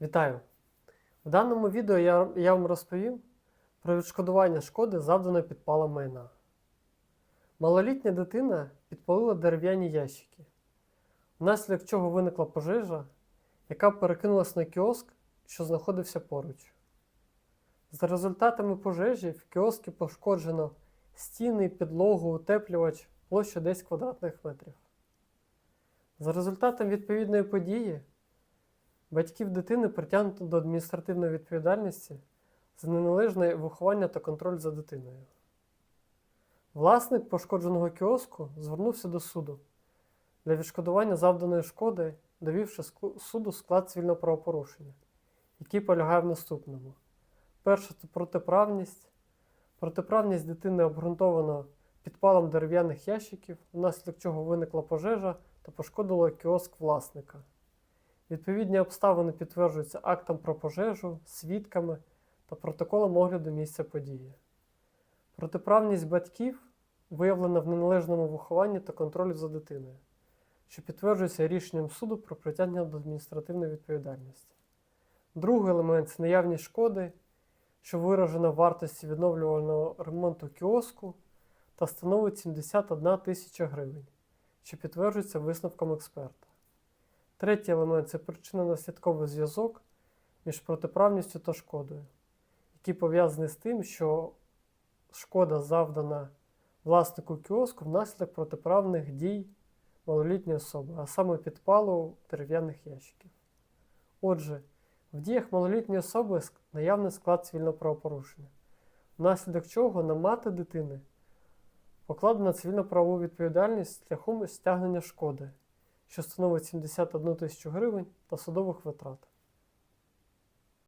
Вітаю! В даному відео я, я вам розповім про відшкодування шкоди, завданої підпалом майна. Малолітня дитина підпалила дерев'яні ящики, внаслідок чого виникла пожежа, яка перекинулась на кіоск, що знаходився поруч. За результатами пожежі в кіоскі пошкоджено стіни, підлогу, утеплювач площа 10 квадратних метрів. За результатом відповідної події Батьків дитини притягнуто до адміністративної відповідальності за неналежне виховання та контроль за дитиною. Власник пошкодженого кіоску звернувся до суду для відшкодування завданої шкоди, довівши суду склад цивільного правопорушення, який полягає в наступному. Перше це протиправність. Протиправність дитини обґрунтовано підпалом дерев'яних ящиків, внаслідок чого виникла пожежа та пошкодило кіоск власника. Відповідні обставини підтверджуються актом про пожежу, свідками та протоколом огляду місця події. Протиправність батьків виявлена в неналежному вихованні та контролі за дитиною, що підтверджується рішенням суду про притягнення до адміністративної відповідальності. Другий елемент це наявність шкоди, що виражена в вартості відновлювального ремонту кіоску та становить 71 тисяча гривень, що підтверджується висновком експерта. Третій елемент це причинно-наслідковий зв'язок між протиправністю та шкодою, який пов'язаний з тим, що шкода завдана власнику кіоску внаслідок протиправних дій малолітньої особи, а саме підпалу дерев'яних ящиків. Отже, в діях малолітньої особи наявний склад цивільного правопорушення, внаслідок чого на мати дитини покладена цивільно-правову відповідальність шляхом стягнення шкоди що становить 71 тисячу гривень та судових витрат.